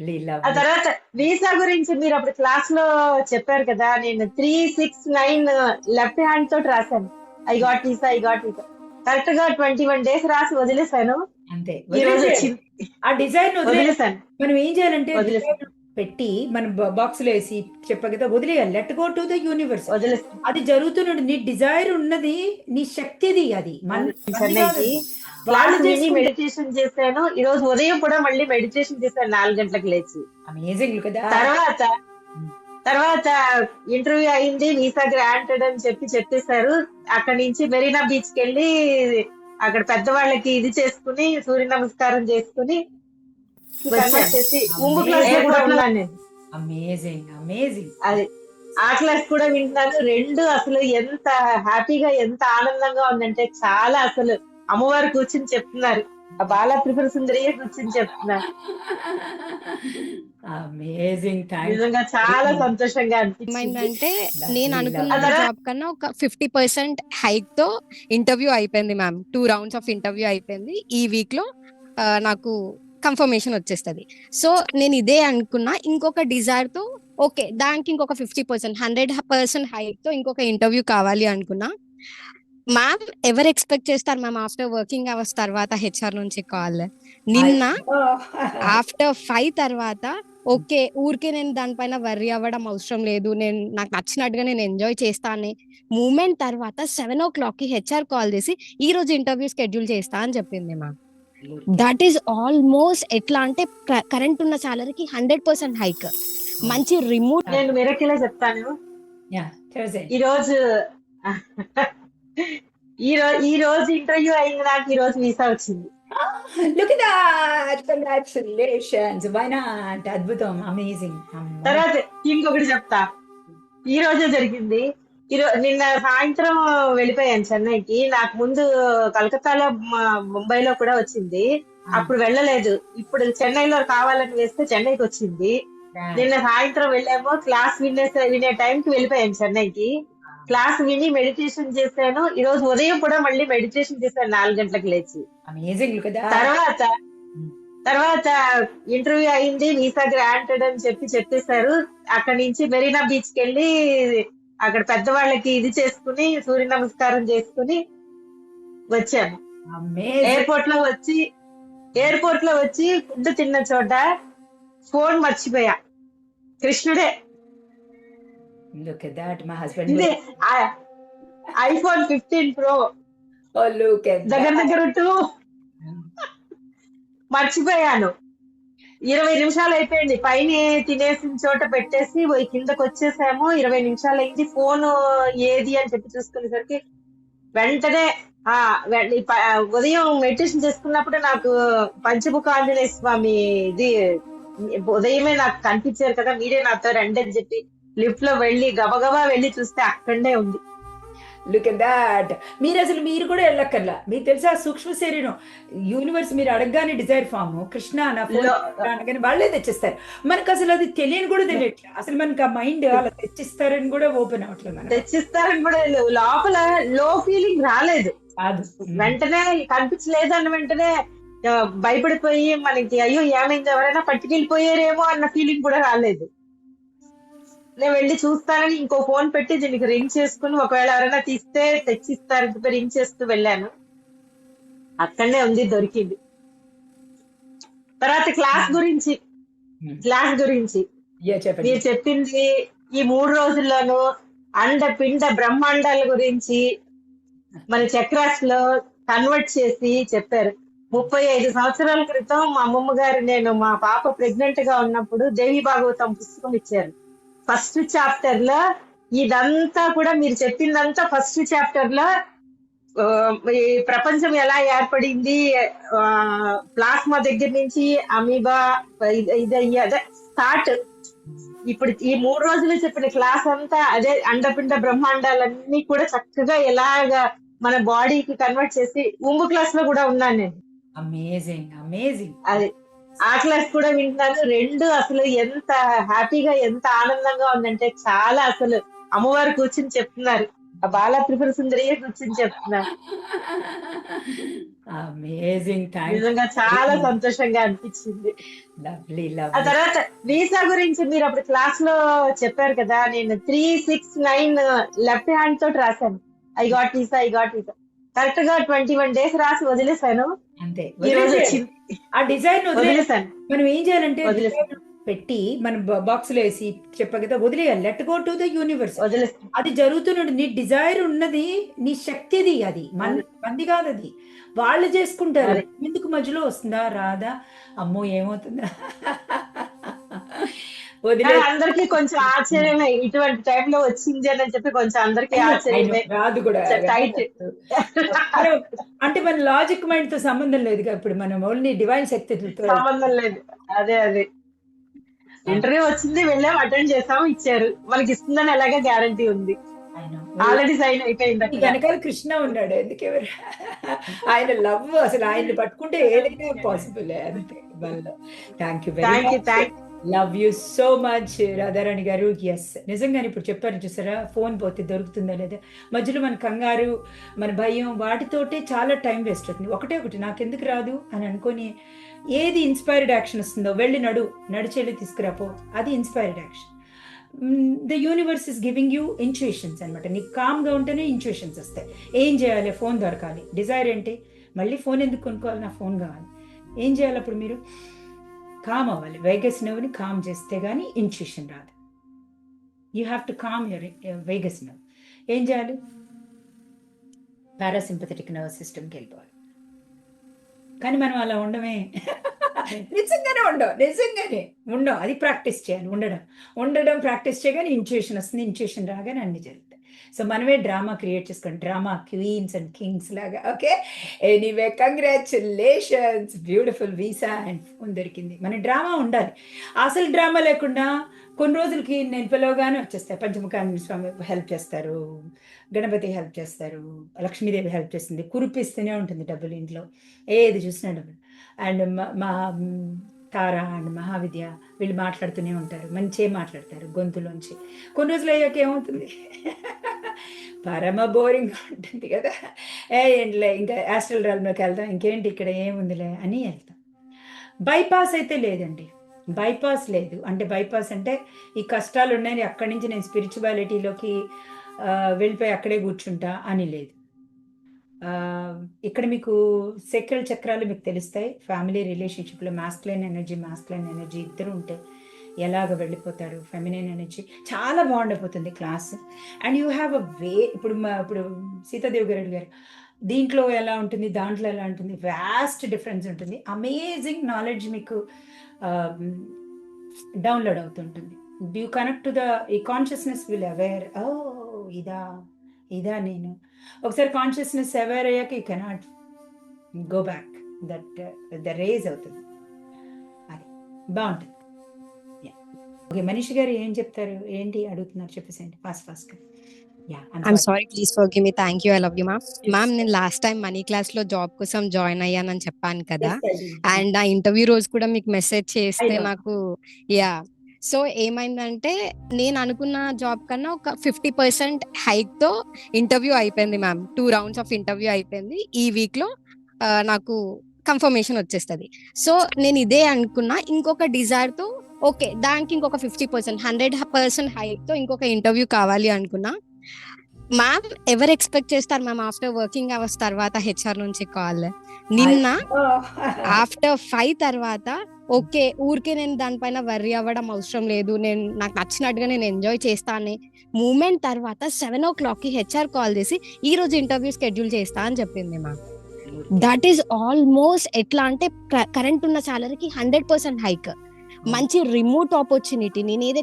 Lovely ఆ తర్వాత visa గురించి మీరు అప్పుడు క్లాస్లో చెప్పారు కదా నేను three six nine left hand తోటి రాశాను. I got visa I got visa కరెక్ట్గా ట్వంటీ వన్ డేస్ రాసి వదిలేశాను. అంతే. ఈ రోజు. వచ్చింది. ఆ డిజైన్ వదిలే వదిలేశాను. మనం ఏం చేయాలంటే వదిలేసాను. పెట్టి మన బాక్స్లో వేసి చెప్పా కదా వదిలేయాలి. Let go to the universe అది జరుగుతున్నది. నీ డిజైర్ ఉన్నది నీ శక్తిది అది. మన మెడిటేషన్ చేశాను. ఈ రోజు ఉదయం కూడా మళ్ళీ మెడిటేషన్ చేశాను నాలుగు గంటలకు లేచి. అమేజింగ్ కదా తర్వాత తర్వాత ఇంటర్వ్యూ అయింది వీసా గ్రాంటెడ్ అని చెప్పి చెప్పేశారు. అక్కడి నుంచి మెరీనా బీచ్కి వెళ్ళి అక్కడ పెద్దవాళ్ళకి ఇది చేసుకుని సూర్య నమస్కారం చేసుకుని వచ్చాను. చేసి ఉంగు క్లాస్లో కూడా ఉన్నాను. నేను అమేజింగ్ అమేజింగ్ అది ఆ క్లాస్ కూడా వింటున్నాను. రెండు అసలు ఎంత హ్యాపీగా ఎంత ఆనందంగా ఉందంటే చాలా అసలు అమ్మవారు కూర్చుని చెప్తున్నారు. ఆ బాల త్రిపుర సుందరియే కూర్చుని చెప్తున్నారు. అమేజింగ్ థ్యాంక్ నిజంగా చాలా సంతోషంగా ఏమైందంటే నేను అనుకున్న. జాబ్ కన్నా ఒక ఫిఫ్టీ పర్సెంట్ హైక్తో ఇంటర్వ్యూ అయిపోయింది ma'am two rounds of interview అయిపోయింది. ఈ వీక్లో ఆ, నాకు కన్ఫర్మేషన్ వచ్చేస్తుంది. సో నేను ఇదే అనుకున్నా. ఇంకొక డిజైర్తో ఓకే దానికి ఇంకొక ఫిఫ్టీ పర్సెంట్ హండ్రెడ్ పర్సెంట్ హైక్తో ఇంకొక ఇంటర్వ్యూ కావాలి అనుకున్నా. మ్యామ్ ఎవరు ఎక్స్పెక్ట్ చేస్తారు? మ్యామ్ ఆఫ్టర్ వర్కింగ్ అవర్స్ తర్వాత హెచ్ఆర్ నుంచి కాల్ నిన్న ఆఫ్టర్ ఫైవ్ తర్వాత ఓకే ఊరికే నేను దానిపైన వర్రీ అవ్వడం అవసరం లేదు. నేను నాకు నచ్చినట్టుగా నేను ఎంజాయ్ చేస్తా అనే మూమెంట్ తర్వాత సెవెన్ ఓ క్లాక్కి హెచ్ఆర్ కాల్ చేసి ఈ రోజు ఇంటర్వ్యూ షెడ్యూల్ చేస్తా అని చెప్పింది మా దట్ ఈస్ ఆల్మోస్ట్ ఎట్లా అంటే కరెంట్ ఉన్న సాలరీకి హండ్రెడ్ పర్సెంట్ హైక్ మంచి రిమోట్ నేను మిరకిలే చెప్తాను. ఈ రోజు ఈ రోజు ఈ రోజు ఇంటర్వ్యూ అయింది నాకు ఈ రోజు వీసా వచ్చింది. Look that congratulations why not అద్భుతం. అమేజింగ్ తర్వాత ఇంకొకటి చెప్తా. ఈ రోజే జరిగింది. నిన్న సాయంత్రం వెళ్ళిపోయాను చెన్నైకి. నాకు ముందు కలకత్తాలో ముంబైలో కూడా వచ్చింది. అప్పుడు వెళ్ళలేదు. ఇప్పుడు చెన్నైలో కావాలని వేస్తే చెన్నైకి వచ్చింది. నిన్న సాయంత్రం వెళ్ళాము. క్లాస్ వినే వినే టైంకి వెళ్ళిపోయాను చెన్నైకి. క్లాస్ విని మెడిటేషన్ చేశాను. ఈ రోజు ఉదయం కూడా మళ్ళీ మెడిటేషన్ చేశాను నాలుగు గంటలకు లేచి. అమేజింగ్ కదా తర్వాత తర్వాత ఇంటర్వ్యూ అయింది వీసా గ్రాంటెడ్ అని చెప్పి చెప్పేశారు. అక్కడి నుంచి మెరీనా బీచ్కి వెళ్ళి అక్కడ పెద్దవాళ్ళకి ఇది చేసుకుని సూర్య నమస్కారం చేసుకుని వచ్చాను. ఎయిర్పోర్ట్లో వచ్చి ఎయిర్పోర్ట్లో వచ్చి ఫుడ్ తిన్న చోట ఫోన్ మర్చిపోయా. కృష్ణుడే లుక్ దట్ మా హస్బెండ్ ఇది ఐఫోన్ ఫిఫ్టీన్ ప్రో ఓ లుక్ దగ్గర దగ్గర టూ మర్చిపోయాను. ఇరవై నిమిషాలు అయిపోయింది. పైన తినేసిన చోట పెట్టేసి పోయి కిందకు వచ్చేసాము. ఇరవై నిమిషాలు అయింది ఫోన్ ఏది అని చెప్పి చూసుకునేసరికి వెంటనే ఆ ఉదయం మెడిటేషన్ చేసుకున్నప్పుడు నాకు పంచముఖ ఆంజనేయ స్వామి ఇది ఉదయమే నాకు కనిపించారు కదా మీరే నాతో రండి అని చెప్పి లిఫ్ట్లో వెళ్ళి గబగబా వెళ్ళి చూస్తే అక్కడనే ఉంది. లుక్ ఎట్ దాట్ మీరు అసలు మీరు కూడా వెళ్ళక్కర్లా. మీకు తెలుసా సూక్ష్మ శరీరం. యూనివర్స్ మీరు అడగగానే డిజైర్ ఫామ్ కృష్ణ అనగానే వాళ్ళే తెచ్చిస్తారు. మనకు అసలు అది తెలియని కూడా తెలియట్లే. అసలు మనకి ఆ మైండ్ అలా తెచ్చిస్తారని కూడా ఓపెన్ అవట్లేదు మనకు. తెచ్చిస్తారని కూడా. లోపల లో ఫీలింగ్ రాలేదు. కాదు. వెంటనే కనిపించలేదు అన్న వెంటనే భయపడిపోయి మనకి అయ్యో ఏమైంది? ఎవరైనా పట్టుకెళ్ళిపోయారేమో అన్న ఫీలింగ్ కూడా రాలేదు. నేను వెళ్ళి చూస్తానని ఇంకో ఫోన్ పెట్టి దీనికి రింగ్ చేసుకుని ఒకవేళ ఎవరైనా తీస్తే తెచ్చిస్తారని చెప్పి రింగ్ చేస్తూ వెళ్ళాను. అక్కడనే ఉంది దొరికింది. తర్వాత క్లాస్ గురించి క్లాస్ గురించి. మీరు చెప్పింది ఈ మూడు రోజుల్లోనూ అండ పిండ బ్రహ్మాండాల గురించి మన చక్రాస్లో కన్వర్ట్ చేసి చెప్పారు. ముప్పై ఐదు సంవత్సరాల క్రితం మా అమ్మమ్మ గారు నేను మా పాప ప్రెగ్నెంట్గా ఉన్నప్పుడు దేవి భాగవతం పుస్తకం ఇచ్చారు. ఫస్ట్ చాప్టర్లో ఇదంతా కూడా మీరు చెప్పిందంతా ఫస్ట్ చాప్టర్లో ఈ ప్రపంచం ఎలా ఏర్పడింది ప్లాస్మా దగ్గర నుంచి అమీబా ఇది- అదే స్టార్ట్ ఇప్పుడు ఈ మూడు రోజులు చెప్పిన క్లాస్ అంతా అదే అండపిండ బ్రహ్మాండాలన్నీ కూడా చక్కగా ఎలాగా మన బాడీకి కన్వర్ట్ చేసి ఉంగు క్లాస్లో కూడా ఉన్నాను నేను. అమేజింగ్ అమేజింగ్ అది ఆ క్లాస్ కూడా వింటున్నాను రెండు అసలు ఎంత హ్యాపీగా ఎంత ఆనందంగా ఉందంటే చాలా అసలు అమ్మవారు కూర్చుని చెప్తున్నారు. ఆ బాల త్రిపుర సుందరియే కూర్చుని చెప్తున్నారు. అమేజింగ్ నిజంగా చాలా సంతోషంగా అనిపించింది. లవ్లీ ఆ తర్వాత వీసా గురించి మీరు అప్పుడు క్లాస్లో చెప్పారు కదా నేను three six nine left hand తోటి రాశాను. I got visa I got visa కరెక్ట్గా ట్వంటీ వన్ డేస్ రాసి వదిలేశాను అంతే. ఆ డిజైన్ వదిలే వదిలేశాను మనం ఏం చేయాలంటే పెట్టి మన బాక్స్లో వేసి చెప్పా కదా వదిలేయాలి let go to the universe అది జరుగుతున్నది. నీ డిజైర్ ఉన్నది నీ శక్తిది అది. మన మంది కాదు అది. వాళ్ళు చేసుకుంటారు. ఎందుకు మధ్యలో వస్తుందా? రాదా? అమ్మో ఏమవుతుందా? వదిలే. అందరికి కొంచెం ఆశ్చర్యమే ఇటువంటి టైంలో వచ్చింది అని చెప్పి కొంచెం అందరికి ఆశ్చర్యమే. రాదు కూడా. అంటే మన లాజిక్ మైండ్తో సంబంధం లేదు ఇప్పుడు మనం? ఓన్లీ డివైన్ శక్తితో సంబంధం లేదు. అదే అదే. ఇంటర్వ్యూ వచ్చింది వెళ్ళాం అటెండ్ చేసాం ఇచ్చారు. మనకి ఇస్తుందని ఎలాగే గ్యారంటీ ఉంది. ఆల్రెడీ సైన్ అయిపోయింది. వెనకాల కృష్ణ ఉన్నాడు ఎందుకు ఎవరు? ఆయన లవ్ అసలు ఆయన్ని పట్టుకుంటే ఏదైనా పాసిబుల్ అంతే. Thank you thank you thank love you so much Radharani గారు. ఎస్ నిజంగానే ఇప్పుడు చెప్పారు చూసారా? ఫోన్ పోతే దొరుకుతుందా లేదా? మధ్యలో మన కంగారు మన భయం వాటితోటే చాలా టైం వేస్ట్ అవుతుంది. ఒకటే ఒకటి నాకెందుకు రాదు అని అనుకొని ఏది ఇన్స్పైర్డ్ యాక్షన్ వస్తుందో వెళ్ళి నడు నడిచేళ్ళు తీసుకురాపో అది inspired action the universe is giving you intuitions అనమాట నీకు కామ్గా ఉంటేనే ఇంట్యూషన్స్ వస్తాయి. ఏం చేయాలి? ఫోన్ దొరకాలి. డిజైర్ ఏంటి మళ్ళీ ఫోన్ ఎందుకు కొనుక్కోవాలి? నా ఫోన్ కావాలి. ఏం చేయాలి అప్పుడు మీరు? కామ్ అవ్వాలి. వేగస్ నవ్వుని కామ్ చేస్తే కానీ ఇంట్యూషన్ రాదు. You have to calm your vagus nerve ఏం చేయాలి? పారాసింపథెటిక్ నర్వస్ సిస్టమ్కి వెళ్ళిపోవాలి. కానీ మనం అలా ఉండమే. నిజంగానే ఉండవు. నిజంగానే ఉండవు. అది ప్రాక్టీస్ చేయాలి. ఉండడం. ఉండడం ప్రాక్టీస్ చేయగానే ఇంట్యూషన్ వస్తుంది. ఇంట్యూషన్ రాగానే అన్ని జరుగుతాయి. సో మనమే డ్రామా క్రియేట్ చేసుకోండి. డ్రామా క్వీన్స్ అండ్ కింగ్స్ లాగా. Okay anyway congratulations beautiful visa and phone దొరికింది. మన డ్రామా ఉండాలి. అసలు డ్రామా లేకుండా కొన్ని రోజులకి నేను పిలవగానే వచ్చేస్తాయి. పంచముఖాన్ని స్వామి హెల్ప్ చేస్తారు. గణపతి హెల్ప్ చేస్తారు. లక్ష్మీదేవి హెల్ప్ చేస్తుంది. కురిపిస్తూనే ఉంటుంది డబ్బులు ఇంట్లో. ఏది చూసినా డబ్బులు. అండ్ మా తార అండ్ మహావిద్య వీళ్ళు మాట్లాడుతూనే ఉంటారు. మంచిగా మాట్లాడతారు గొంతులోంచి. కొన్ని రోజులు అయ్యాక ఏమవుతుంది? పరమ బోరింగ్ ఉంటుంది కదా. ఏ ఏంటిలే ఇంకా యాస్ట్రల్ రాల్లోకి వెళ్దాం. ఇంకేంటి ఇక్కడ ఏముందిలే అని వెళ్తాం. బైపాస్ అయితే లేదండి. బైపాస్ లేదు. అంటే బైపాస్ అంటే ఈ కష్టాలు ఉన్నాయి అక్కడి నుంచి నేను స్పిరిచువాలిటీలోకి వెళ్ళిపోయి అక్కడే కూర్చుంటా అని లేదు. ఇక్కడ మీకు సెక్రల్ చక్రాలు మీకు తెలుస్తాయి. ఫ్యామిలీ రిలేషన్షిప్లో మాస్క్లైన్ ఎనర్జీ మాస్క్లైన్ ఎనర్జీ ఇద్దరు ఉంటే ఎలాగ వెళ్ళిపోతారు? ఫెమినైన్ ఎనర్జీ చాలా బాగుండిపోతుంది class and you have a way ఇప్పుడు మా ఇప్పుడు సీతాదేవి గారు అడిగారు దీంట్లో ఎలా ఉంటుంది? దాంట్లో ఎలా ఉంటుంది? వ్యాస్ట్ డిఫరెన్స్ ఉంటుంది. అమేజింగ్ నాలెడ్జ్ మీకు డౌన్లోడ్ అవుతుంటుంది. యూ కనెక్ట్ టు ద ఈ కాన్షియస్నెస్ విల్ అవేర్ ఓ ఇదా ఇదా నేను. ఒకసారి కాన్షియస్నెస్ అవేర్ అయ్యాక you cannot go back that the raise అవుతుంది. అది. బాగుంటుంది. ఓకే మనిషి గారు ఏం చెప్తారు? ఏంటి అడుగుతున్నారు? చెప్పేసేయండి. Fast fast ya I'm sorry please forgive me thank you I love you ma'am ma'am నేను లాస్ట్ టైం మనీ క్లాస్లో జాబ్ కోసం జాయిన్ అయ్యానని చెప్పాను కదా. అండ్ ఆ ఇంటర్వ్యూ రోజు కూడా మీకు మెసేజ్ చేస్తే. నాకు యా సో ఏమైందంటే నేను అనుకున్న జాబ్ కన్నా ఒక ఫిఫ్టీ పర్సెంట్ హైక్తో ఇంటర్వ్యూ అయిపోయింది ma'am. Two rounds of interview అయిపోయింది. ఈ వీక్లో ఆ, నాకు కన్ఫర్మేషన్ వచ్చేస్తుంది. సో నేను ఇదే అనుకున్నా. ఇంకొక డిజైర్తో ఓకే దానికి ఇంకొక ఫిఫ్టీ పర్సెంట్ హండ్రెడ్ పర్సెంట్ హైక్తో ఇంకొక ఇంటర్వ్యూ కావాలి అనుకున్నా. మ్యామ్ ఎవరు ఎక్స్పెక్ట్ చేస్తారు మ్యామ్ ఆఫ్టర్ వర్కింగ్ అవర్స్ తర్వాత హెచ్ఆర్ నుంచి కాల్ నిన్న ఆఫ్టర్ ఫైవ్ తర్వాత ఓకే ఊరికే నేను దానిపైన వర్రీ అవ్వడం అవసరం లేదు. నేను నాకు నచ్చినట్టుగా నేను ఎంజాయ్ చేస్తా అనే మూమెంట్ తర్వాత సెవెన్ ఓ క్లాక్కి హెచ్ఆర్ కాల్ చేసి ఈ రోజు ఇంటర్వ్యూ షెడ్యూల్ చేస్తా అని చెప్పింది మ్యామ్ దట్ ఈస్ ఆల్మోస్ట్ ఎట్లా అంటే కరెంట్ ఉన్న సాలరీకి హండ్రెడ్ పర్సెంట్ హైక్ మంచి రిమోట్ ఆపర్చునిటీ నేను ఏది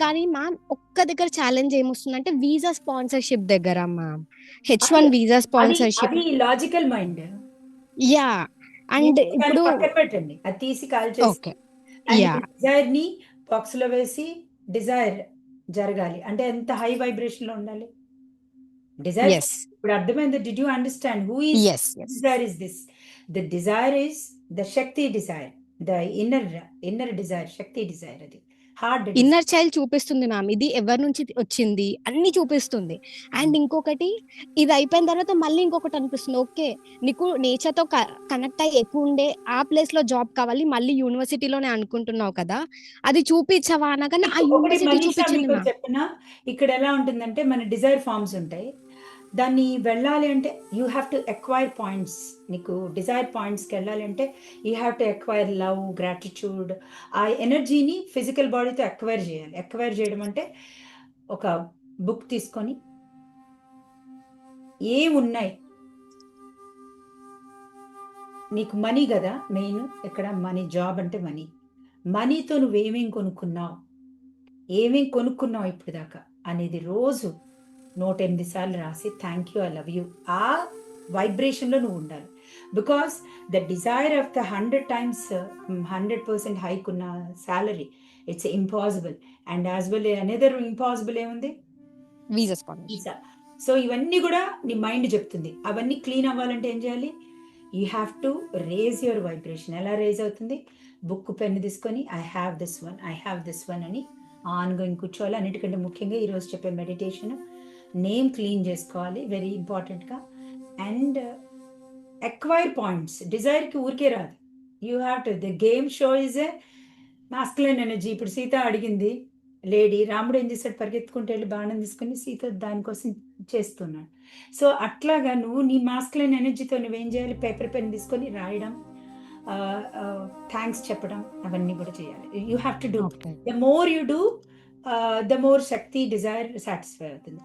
కానీ మ్యామ్ ఒక్క దగ్గర ఛాలెంజ్ ఏమొస్తుందంటే వీసా స్పాన్సర్షిప్ దగ్గర ma'am H one visa sponsorship logical mind ya and ఇప్పుడు పెట్టండి. అది తీసి కాల్ చేసి. డిజైర్ని బాక్స్లో వేసి డిజైర్ జరగాలి. అంటే ఎంత హై వైబ్రేషన్లో ఉండాలి? డిజైర్ ఇప్పుడు అర్థమైంది. Did you understand who is desire is this? The desire is the shakti desire the inner inner desire shakti desire అది. ఇన్నర్ చైల్డ్ చూపిస్తుంది మ్యామ్. ఇది ఎవరి నుంచి వచ్చింది? అన్ని చూపిస్తుంది. అండ్ ఇంకొకటి ఇది అయిపోయిన తర్వాత మళ్ళీ ఇంకొకటి అనిపిస్తుంది. ఓకే నీకు నేచర్తో కనెక్ట్ అయ్యి ఎక్కువ ఉండే ఆ ప్లేస్లో జాబ్ కావాలి మళ్ళీ యూనివర్సిటీలోనే అనుకుంటున్నావు కదా? అది చూపించవా అనగానే ఆ ఒకటి యూనివర్సిటీ చూపించింది ఇక్కడ ఎలా ఉంటుందంటే మన డిజైర్ ఫార్మ్స్ ఉంటాయి. దాన్ని వెళ్ళాలి అంటే you have to acquire points నీకు డిజైర్ పాయింట్స్కి వెళ్ళాలి అంటే you have to acquire love gratitude ఆ ఎనర్జీని ఫిజికల్ బాడీతో ఎక్వైర్ చేయాలి. ఎక్వైర్ చేయడం అంటే ఒక బుక్ తీసుకొని ఏమున్నాయి నీకు మనీ కదా మెయిన్ ఇక్కడ మనీ జాబ్ అంటే మనీ మనీతో నువ్వేమేం కొనుక్కున్నావు? ఏమేం కొనుక్కున్నావు ఇప్పుడు దాకా అనేది రోజు నూట ఎనిమిది సార్లు రాసి thank you I love you ఆ వైబ్రేషన్లో నువ్వు ఉండాలి. Because the desire of the hundred times hundred percent hike ఉన్న salary it's impossible and as well another impossible ఏముంది? వీసా సో ఇవన్నీ కూడా నీ మైండ్ చెప్తుంది. అవన్నీ క్లీన్ అవ్వాలంటే ఏం చేయాలి? You have to raise your vibration ఎలా రేజ్ అవుతుంది? బుక్ పెన్ తీసుకొని I have this one I have this one అని ఆన్గోయింగ్ కూర్చోవాలి. అన్నిటికంటే ముఖ్యంగా ఈరోజు చెప్పే మెడిటేషన్ నేమ్ క్లీన్ చేసుకోవాలి వెరీ ఇంపార్టెంట్గా అండ్ ఎక్వైర్ పాయింట్స్ డిజైర్కి ఊరికే రాదు. You have to the game show is a masculine energy ఇప్పుడు సీత అడిగింది లేడీ రాముడు ఏం చేశాడు? పరిగెత్తుకుంటూ వెళ్ళి బాణం తీసుకుని సీత దానికోసం చేస్తున్నాడు. సో అట్లాగా నువ్వు నీ మాస్కులైన్ ఎనర్జీతో నువ్వేం చేయాలి? పేపర్ పెన్ తీసుకొని రాయడం థ్యాంక్స్ చెప్పడం అవన్నీ కూడా చేయాలి. You have to do the more you do the more Shakti desire satisfy అవుతుంది.